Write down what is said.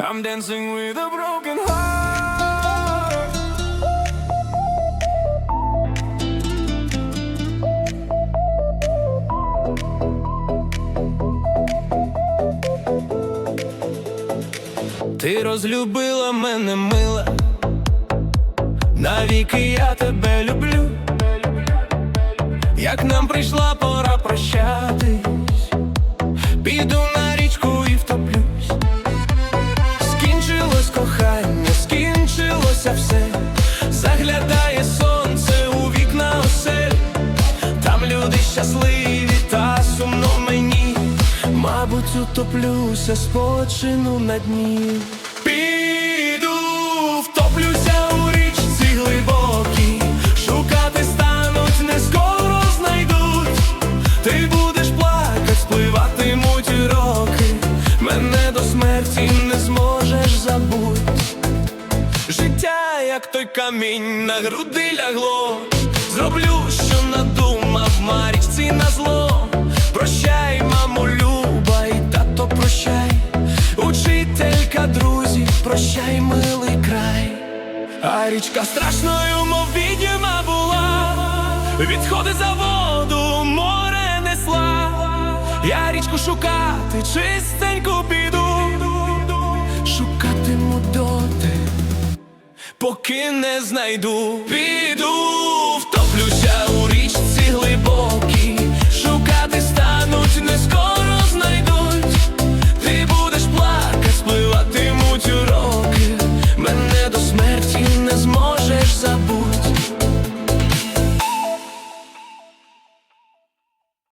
I'm dancing with a broken heart. Ти розлюбила мене мила, навіки я тебе люблю. Як нам прийшла пора прощатись, щасливі та сумно мені, мабуть, утоплюся, спочину на дні. Піду, втоплюся у річці глибокій, шукати стануть, не скоро знайдуть. Ти будеш плакать, спливатимуть роки, мене до смерті не зможеш забуть. Життя, як той камінь, на груди лягло. Зроблю, що надумав прощай, милий край. А річка страшною, мов відьма була, відходи за воду, море несла. Я річку шукати, чистеньку піду, шукатиму доти, поки не знайду. Піду смерті.